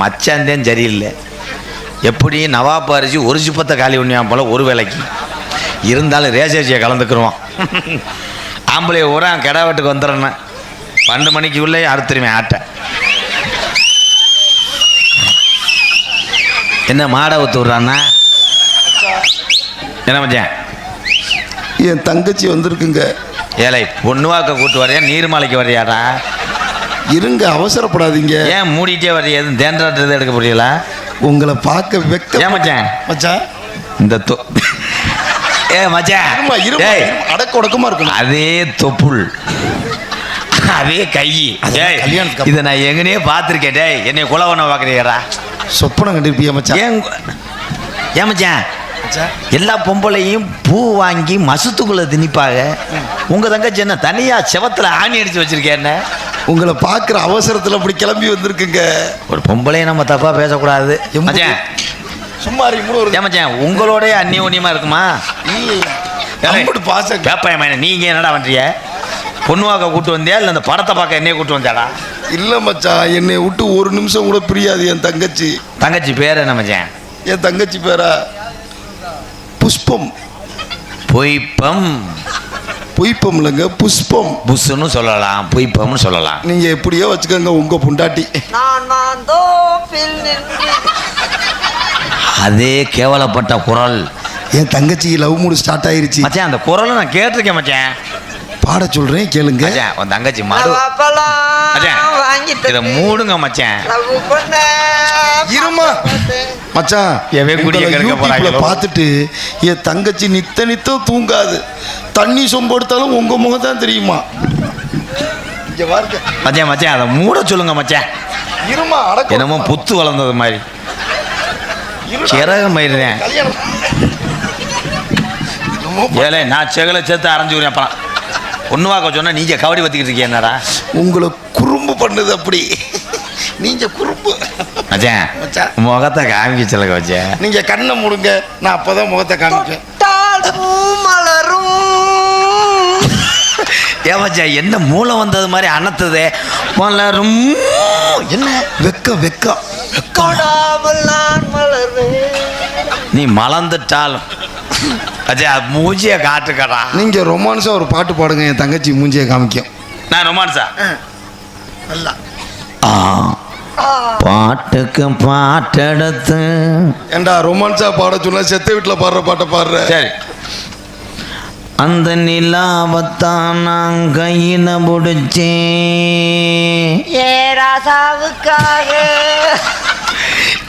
மச்சாந்தேன் சரியில்லை. எப்படி நவாப் அரிசி ஒரு சிப்பத்தை காலி பண்ணியான் போல ஒரு வேலைக்கு. இருந்தாலும் ரேசரிசியை கலந்துக்குருவான். ஆம்பளை ஊரா கிடா வெட்டுக்கு வந்துடுறேன் பன்னெண்டு மணிக்கு உள்ளே அறுத்துருவேன் ஆட்டை. என்ன மாடை ஊத்து விட்றான்னா? என்ன மச்சான்? என் தங்கச்சி வந்திருக்குங்க. ஏலை பொண்ணுவாக்க கூட்டு வரையா நீர்மலைக்கு வரையாடா? இருங்க அவசரப்படாதீங்க. ஏன் மூடிட்டே வரையா எதுவும் தேன்றாட்டுறது எடுக்க புரியல உங்களை பார்க்க வெக்க ஏன் மச்சான்? மச்சான். இந்த தொ ஏ மச்சான். ஏய். அடக்க உடக்கமா இருக்கணும். அதே தொப்புள். அதே கை. இதை நான் எங்கனே பார்த்துருக்கேன் டேய். என்னை குலவன பார்க்குறீரா சொப்பனம் கண்டிருப்பியா மச்சான்? ஏன் ஏன் மச்சான்? எல்லா பொம்பளையும் பூ வாங்கி மசத்துக்குள்ள திணிப்பாங்க. உங்க தங்கச்சி என்ன தனியா செவத்துல ஆணி அடிச்சு வச்சிருக்கேன் என்ன? உங்களை பார்க்குற அவசரத்தில் அப்படி கிளம்பி வந்திருக்குங்க. ஒரு பொம்பளையை நம்ம தப்பா பேசக்கூடாது. சும்மா மூணு ஒரு ஏன் மச்சான் உங்களோடய அந்நியோன்யமா இருக்குமா? பாசம் கேப்பாய மைன நீங்க என்னடா பண்றீங்க பொண்ணு பார்க்க கூட்டு வந்தியா? இல்லை அந்த படத்தை பார்க்க என்னைய கூட்டு வந்தாடா? இல்ல மச்சான் என்னை விட்டு ஒரு நிமிஷம் கூட பிரியாது என் தங்கச்சி. தங்கச்சி பேர் என்ன மச்சான்? என் தங்கச்சி பேரா? புஷ்பம். பொய்ப்பம். பொய்ப்பம் இல்லைங்க புஷ்பம். புஷ்ஷுன்னு சொல்லலாம் பொய்ப்பம்னு சொல்லலாம். நீங்க எப்படியோ வச்சுக்கோங்க உங்க பொண்டாட்டி. அதே கேவலப்பட்ட குரல். என் தங்கச்சி லவ் மூடு ஸ்டார்ட் ஆயிருச்சு. மச்சான் அந்த குரலை நான் கேட்டிருக்கேன் மச்சான். பாட சொல்றேன் கேளுங்க. உன் தங்கச்சி மடு. இதை மூடுங்க மச்சான். இருமா. மச்சான் யூடியூப்ல? பார்த்துட்டு என் தங்கச்சி நித்த நித்தம் தூங்காது. தண்ணி சொம்பு எடுத்தாலும் உங்க முகம் தான் தெரியுமா? இங்க பாருங்க மச்சான் மச்சான் அதை மூட சொல்லுங்க மச்சான். இருமா அடக்க என்னமோ புத்து வளர்ந்தது மாதிரி. கல்யாணம். என்னமோ ஏலே நான் செகலை சேர்த்து அரைஞ்சு விடுறேன் அப்புறம் பொண்ணு பார்க்க சொன்னா நீங்க கபடி வத்திக்கிட்டு இருக்கீங்க என்னடா? உங்களை குறும்பு பண்ணுது அப்படி. நீங்க குறும்பு. மச்சான் மச்சான். முகத்தை காமிக்க சொல்லுங்க வச்சேன் நீங்க கண்ணை மூடுங்க நான் அப்பதான் முகத்தை காமிப்பேன். மலரும் ஏன் மச்சான் என்ன மூளை வந்தது மாதிரி அனத்துதே மலரும். என்ன? வெக்க வெக்க வெக்க. தொடாமல் நான் மலர்வேன். நீ மலர்ந்துட்டாலும் அஜய் அது மூஞ்சிய காட்டுக்கடா. நீங்க ரொமான்ஸா ஒரு பாட்டு பாடுங்க என் தங்கச்சி மூஞ்சியை காமிக்கும். நான் ரொமான்ஸா? நல்லா. ஆ. பாட்டுக்கு பாட்டெடுத்து. ஏண்டா ரொமான்ஸா பாட சொன்னா செத்த வீட்டுல பாடுற பாட்டை பாடுற? சரி. அந்த நிலாவத்தான் நான் கையில பிடிச்சேன். ஏ ராசாவுக்காக.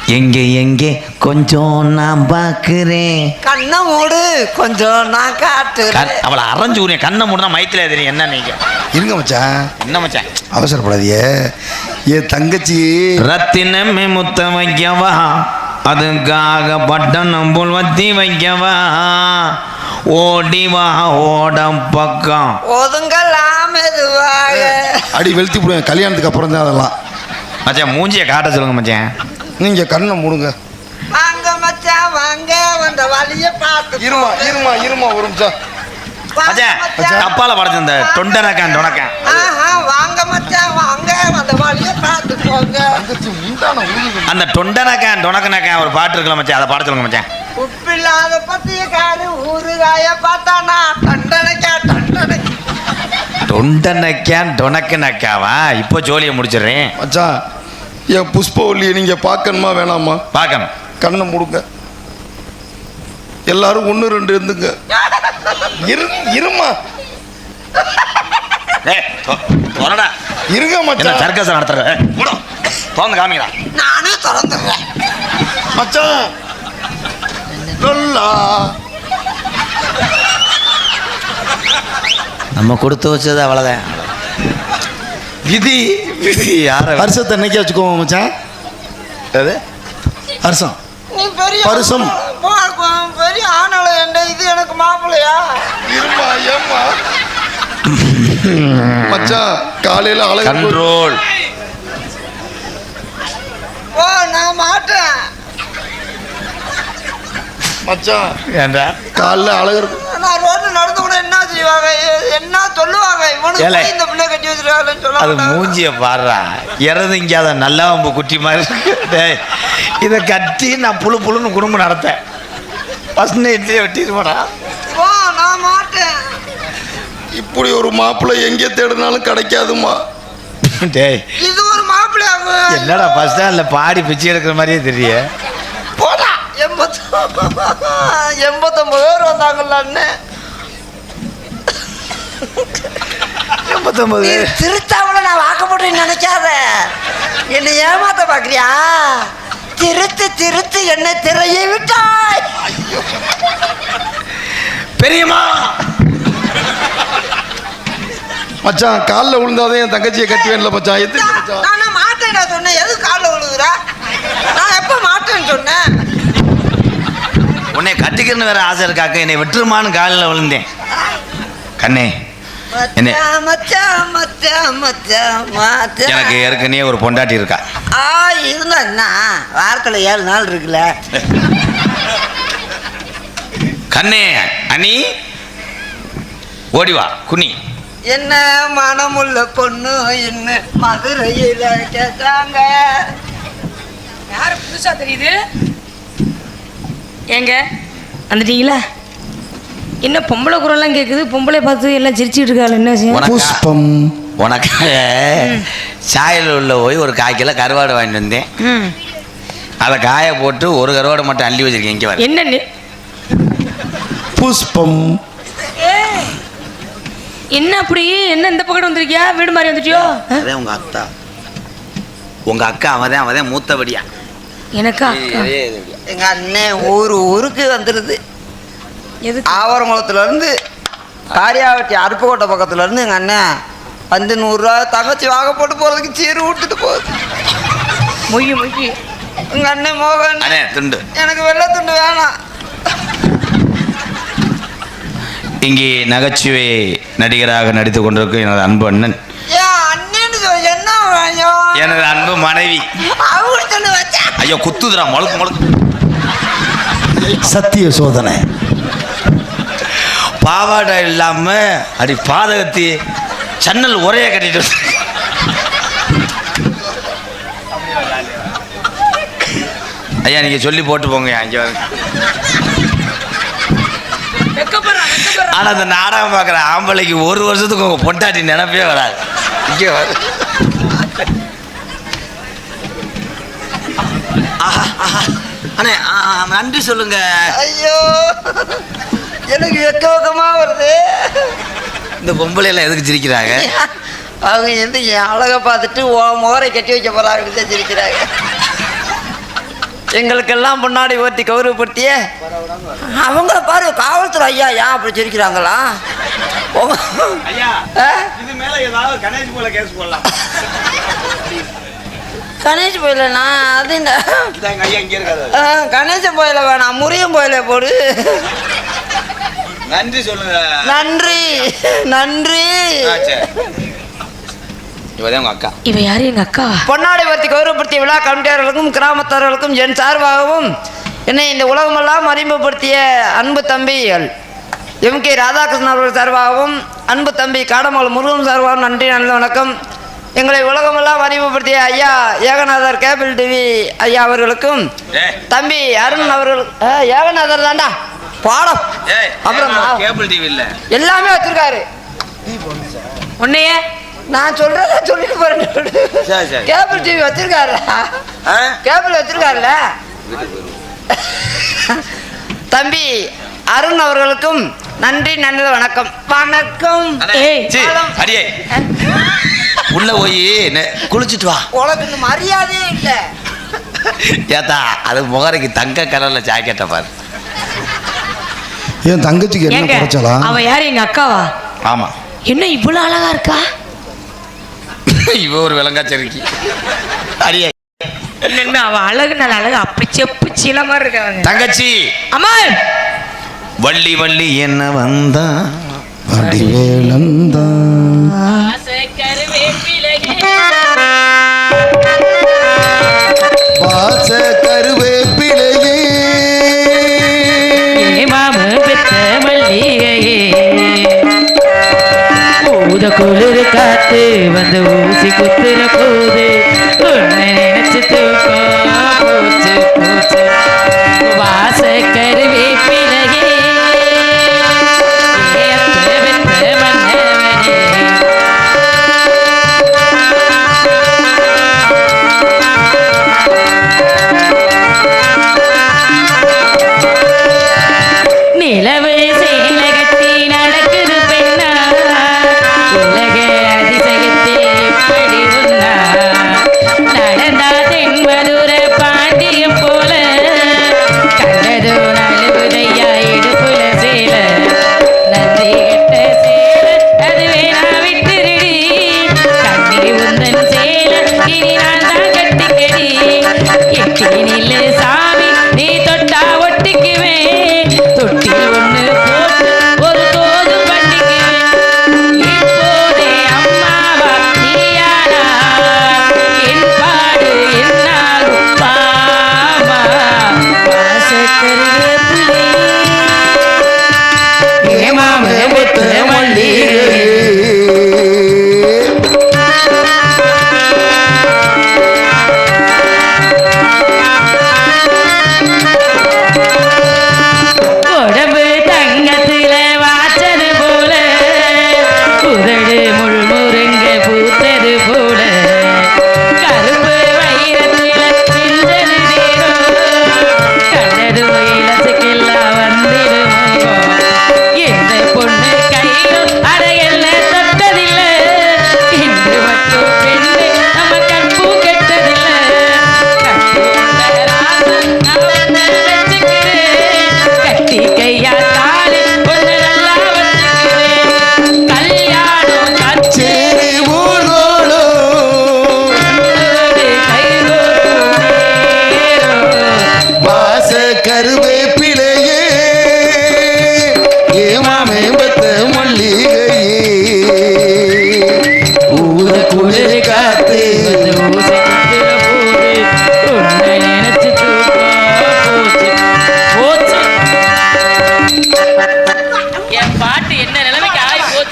எங்கே எங்கே? கொஞ்சம் நான் பார்க்கிறேன். கண்ணை மூடு கொஞ்சம் நான் காட்டுறேன். அவளை அரைஞ்சு விடுறேன் கண்ணை மூடனா மயத்துல தெரியும் என்ன நீங்க? இருங்க மச்சான். என்ன மச்சான்? அவசரப்படாதியே என் தங்கச்சி. ரத்தினமே முத்த வைக்கவா? அதுக்காக பட்டணம் போல் வத்தி வைக்கவா? ஓடி வா ஓடம் பக்கம். ஒதுங்கலாம் மெதுவாக. அடி வெளுத்தி போடுவேன். கல்யாணத்துக்கு அப்புறம் தான் அதெல்லாம். மச்சான் மூஞ்சியை காட்ட சொல்லுங்க மச்சான். நீங்க கண்ணை மூடுங்க. வாங்க மச்சான் வாங்க. வந்த வழிய பார்த்து இருமா இருமா இருமா ஒரு நிமிஷம். தப்பால படைச்ச இந்த தொண்டனக்கான் டொனக்கான் ஆஹா, வாங்க மச்சான் வாங்க. வந்த வழிய பார்த்து போங்க. அந்த தொண்டனக்கான் டொனக்கனக்கான் ஒரு பாட்டு மச்சான் அதை பாட சொல்லுங்க மச்சான் உப்பில்லாத பத்திய காரு ஊறுகாய பார்த்தானா? தண்டனைக்கா தண்டனை. தொண்டனக்கான் டொனக்கனக்காவா இப்போ ஜோலியை முடிச்சிடுறேன். மச்சான் என் புஷ்பவல்லியை நீங்க பார்க்கணுமா வேணாமா? பார்க்கணும். கண்ணை மூடுங்க. எல்லாரும் ஒன்று ரெண்டு இருந்துங்க. இரு இருமா. இருங்க என்ன மச்சான். சர்க்கஸ் நடத்துற. திறந்து காமிங்களா நானே திறந்துடுறேன். மச்சான். லல்லா. நம்ம கொடுத்து வச்சது அவ்வளோதான் விதி. விதி யார வருஷத்தை என்னைக்கு வச்சுக்கோங்க மச்சான். அது வருஷம் நீ பெரிய ஆணலை என்ற இது எனக்கு மாப்பிள்ளையா? இருமா ஏம்மா மச்சான் காலையில அழகு கண்ட்ரோல். ஓ நான் மாட்டேன். மச்சான் ஏண்டா? காலைல அழகர் நான் என்ன செய்வாங்க? என்ன சொல்லுவாங்க? இவனுக்கு இந்த பிள்ளை கட்டி வச்சிருக்காங்கன்னு சொல்ல அது. மூஞ்சிய பாடுறா இறதுங்காத நல்லாவம்பு குட்டி மாதிரி இதை கட்டி நான் புழு புழுன்னு குடும்பம் நடத்தேன். ஃபஸ்ட் நைட்லேயே வெட்டிடுவாடா போ நான் மாட்டேன். இப்படி ஒரு மாப்பிள்ளை எங்கே தேடினாலும் கிடைக்காதுமா டேய் இது ஒரு மாப்பிள்ளையாகும் என்னடா ஃபஸ்ட் ஸ்டாண்டில் பாடி பிச்சை எடுக்கிற மாதிரியே தெரிய எண்பத்தொம்பது பேர் வந்தாங்கல்ல அண்ணன் எண்பத்தொம்பது திருத்தாவுல நான் வாக்கப்பட்டு நினைக்காத. என்னை ஏமாத்த பாக்குறியா திருத்து திருத்து என்னை திரையை விட்டாய். பெரியம்மா. மச்சான் காலில் விழுந்தாதான் என் தங்கச்சியை கட்டி வேணல மச்சான் மச்சான்? நான் மாட்டேன்டா சொன்னேன். எது காலில் விழுகுற? நான் எப்ப மாட்டேன்னு சொன்னேன்? உன்னை கட்டிக்கிறன்னு வேற ஆசை இருக்காக்க. என்னை விட்டுருமான்னு காலில் விழுந்தேன். கண்ணே எனக்கு ஏற்கனவே ஒரு பொண்டாட்டி இருக்கா. ஆ இருந்தா என்ன? வாரத்துல ஏழு நாள் இருக்குல்ல. கண்ணே அனி ஓடி வா குனி. என்ன மனமுள்ள பொண்ணு என்ன மதுரையில கேட்டாங்க. யாரு புதுசா தெரியுது? ஏங்க வந்துட்டீங்களா? என்ன பொம்பளை குரல்லாம் கேட்குது பொம்பளை பார்த்து எல்லாம் சிரிச்சிட்டு இருக்காள் என்ன உனக்கா புஷ்பம். உனக்காக சாயல் உள்ள போய் ஒரு கால் கிலோ கருவாடு வாங்கிட்டு வந்தேன். ம். அதை காய போட்டு ஒரு கருவாடை மட்டும் அள்ளி வச்சிருக்கேன் இங்கே வர என்ன புஷ்பம். என்ன அப்படி? என்ன இந்த பக்கம் வந்திருக்கியா? வீடு மாதிரி வந்துட்டியோ? ஆ? அதே உங்க அத்தா உங்க அக்கா அவதான் அவதான் மூத்தபடியா. எனக்கா எங்க அண்ணன் ஊரு ஊருக்கு வந்துடுது எது ஆவரங்குளத்துல இருந்து காரியாவட்டி அருப்புக்கோட்டை பக்கத்துல இருந்து எங்க அண்ணன் வந்து நூறுரூவா தங்கச்சி வாங்க போட்டு போறதுக்கு சீரு விட்டுட்டு போகுது. மொய்யு மொய்யு எங்க அண்ணன் மோகன் அண்ணே துண்டு. எனக்கு வெள்ளை துண்டு வேணாம். இங்கே நகைச்சுவை நடிகராக நடித்துக் கொண்டிருக்கும் எனது அன்பு அண்ணன். ஏன் அண்ணன்னு சொல்லி என்ன வேணும் எனது அன்பு மனைவி. ஐயோ குத்துதுடா முழுக்கு முழுக்கு. சத்திய சோதனை. பாவாடை இல்லாம அடி பாதகத்தி சன்னல் ஒரே கட்டிட்டு ஐயா நீங்க சொல்லி போட்டு போங்க அங்கே ஆனால் ஆனா அந்த நாடகம் பார்க்குற ஆம்பளைக்கு ஒரு வருஷத்துக்கு உங்க பொண்டாட்டி நினைப்பே வராது. இங்கே வர ஆஹா, ஆஹா. அண்ணே நன்றி சொல்லுங்க. ஐயோ. எனக்கு வெக்க வருது. இந்த பொம்பளை எல்லாம் எதுக்கு சிரிக்கிறாங்க? அவங்க வந்து என் அழகை பார்த்துட்டு ஓ முகரை கட்டி வைக்க தான் சிரிக்கிறாங்க. எங்களுக்கெல்லாம் முன்னாடி ஓட்டி கௌரவப்படுத்திய. அவங்கள பாரு காவல்துறை ஐயா ஏன் அப்படி சிரிக்கிறாங்களா? உங்க- ஐயா ஆ? இது மேல ஏதாவது கணேஷ் போல கேஸ் போடலாம். கணேஷ் போயிலண்ணா அது கணேசன் போயில வேணாம் முருகன் போயில போடு. நன்றி சொல்லுங்க. நன்றி நன்றி. இவதான் உங்க அக்கா. இவ யாரு எங்க கௌரவப்படுத்திய விழா கமிட்டியாளர்களுக்கும் கிராமத்தார்களுக்கும் என் சார்பாகவும் என்னை இந்த உலகமெல்லாம் அறிமுகப்படுத்திய அன்பு தம்பிகள் எம் கே ராதாகிருஷ்ணன் அவர்கள் சார்பாகவும் அன்பு தம்பி காடமால் முருகன் சார்பாகவும் நன்றி நல்ல வணக்கம். எங்களை உலகமெல்லாம் அறிமுகப்படுத்திய ஐயா ஏகநாதர் கேபிள் டிவி ஐயா அவர்களுக்கும். தம்பி அருண் அவர்கள் ஏகநாதர் தாண்டா. பாடம். ஏய் அப்புறம் கேபிள் டிவி இல்ல? எல்லாமே வச்சிருக்காரு. உன்னைய? நான் சொல்றத சொல்லிட்டு போறேன். சரி, சரி. கேபிள் டிவி வச்சிருக்காரு? கேபிள் வச்சிருக்காருல்ல? தம்பி அருண் அவர்களுக்கும் நன்றி நன்றி வணக்கம். வணக்கம். அடியே. உள்ள போய் குளிச்சுட்டு வா. உனக்கு இந்த மரியாதையே இல்லை. ஏத்தா அது முகரைக்கு தங்க கலர்ல ஜாக்கெட்டை பாரு. என் தங்கச்சிக்கு என்ன குறைச்சலா? அவ யாரு? எங்க அக்காவா? ஆமா. என்ன இவ்வளவு அழகா இருக்கா? இவ ஒரு விலங்காச்சரிக்கி. அடியே. உண்மையுமே அவ அழகு நல்ல அழகு அப்படி செப்பு சீல மாதிரி இருக்காங்க தங்கச்சி! அம்மா வள்ளி வள்ளி என்ன வந்தா? வடிவேலந்தா. வாச கருவேப்பிலையே ஊத குளிர் காத்து வந்து ஊசி குத்துற போது நினைச்சு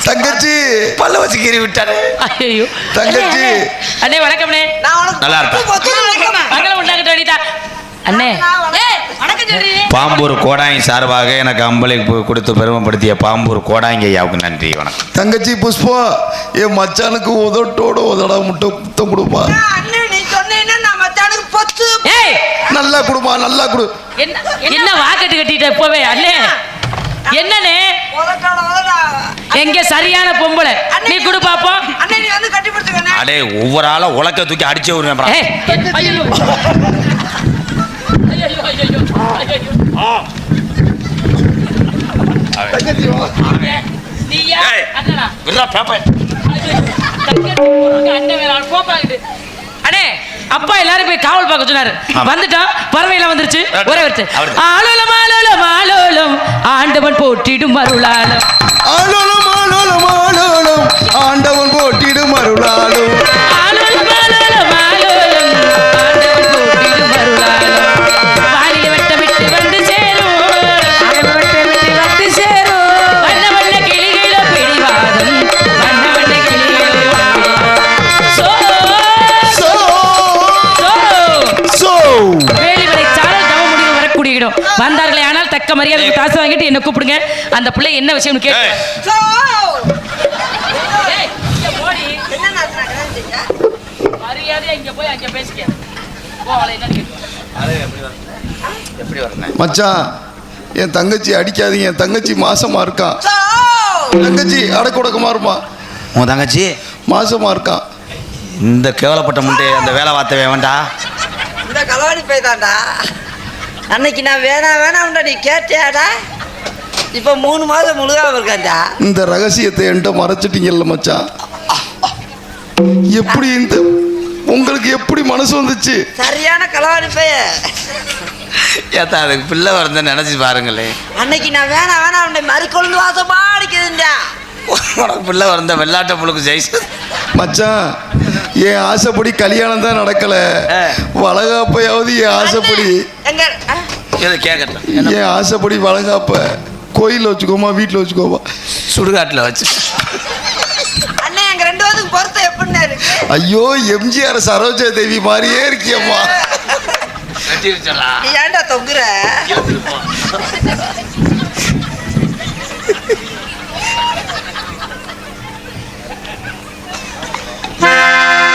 தங்கச்சி. பல்ல வச்சு கீறி விட்டாரு ஐயோ தங்கச்சி. அண்ணே வணக்கம்ண்ணே. நல்லா இருப்பா. மங்களம் உண்டாகட்டும் அனிதா. அண்ணே. பாம்பூர் கோடாங்கி சார்பாக எனக்கு அம்பளை கொடுத்து பெருமைப்படுத்திய பாம்பூர் கோடாங்கி ஐயாவுக்கு நன்றி வணக்கம். தங்கச்சி புஷ்பா என் மச்சானுக்கு உதட்டோட உதடா முட்டை முத்தம் கொடுப்பா. நான் நல்லா கொடுப்பா நல்லா கொடு. என்ன என்ன வாக்கெட்டு கட்டிட்ட இப்பவே அண்ணே? என்னண்ணே? எங்க சரியான பொம்பளை நீ குடு பாப்போம் அண்ணன் நீ வந்து கட்டி பிடிச்சுக்கண்ணே அடே ஒவ்வொரு ஆளா உலக்க தூக்கி அடிச்சே விடுவேன் அப்புறம். ஏய், ஐயையோ. ஐயையோ, ஐயையோ, ஐயையோ. நீயா? ஏய். அண்ணனா? விட்றா, பேப்பர். தங்கச்சி பொண்ணுக்கு அண்ணன் வேற ஆள் போப்பாங்கிட்டு. அண்ணே அப்பா எல்லாரும் போய் காவல் பார்க்க சொன்னாரு. வந்துட்டோம் பறவையில வந்துருச்சு ஒரே அவரு- ஆலோலம் ஆலோலம் ஆலோலம் ஆண்டவன் போற்றிடும் அருளாலம் இடம் வந்தார்களே ஆனால் தக்க மரியாதை காசு வாங்கிட்டு என்ன கூப்பிடுங்க. அந்த பிள்ளை என்ன விஷயம் கேட்டு. ஏய், சோ ஏய், இங்க போடி. என்ன நான் கிளம்பிட்டீங்க மரியாதையா இங்க போய் அங்க பேசிக்க. போ, அவளை என்னன்னு கேட்டு வா. எப்படி வரணும்? மச்சான் என் தங்கச்சி அடிக்காதீங்க. என் தங்கச்சி மாசமா இருக்கான் சோ தங்கச்சி அடக்குடக்கமா இருப்பான் உன் தங்கச்சி? மாசமா இருக்கான் இந்த கேவலப்பட்ட முண்டை அந்த வேலை வார்த்தவே வேண்டாம் இந்த களவாணி போய்தான்டா. அன்னைக்கு நான் வேணா வேணாம்டா நீ கேட்டியாடா? இப்போ மூணு மாதம் முழுகாம இருக்கான்டா. இந்த ரகசியத்தை என்கிட்ட மறைச்சிட்டீங்கல்ல மச்சான். எப்படி இந்த உங்களுக்கு எப்படி மனசு வந்துச்சு? சரியான களவாணி பைய. ஏத்தா அதுக்கு பிள்ளை வரத நினைச்சு பாருங்களே. அன்னைக்கு நான் வேணா வேணாம் மறி கொழுந்து வாசமா அடிக்குதுண்டா. உனக்கு பிள்ளை வந்த வெள்ளாட்ட புழுக்கு ஜெயிச்சு மச்சான் என் ஆசைப்படி கல்யாணம் தான் நடக்கல. வளகாப்பையாவது என் ஆசைப்படி என் ஆசைப்படி வளகாப்ப கோயிலில் வச்சுக்கோமா வீட்டில் வச்சுக்கோமா. சுடுகாட்டில் வச்சு. ஐயோ எம்ஜிஆர் சரோஜா தேவி மாதிரியே இருக்கியம்மா. ஏன்டா தொங்குற? Música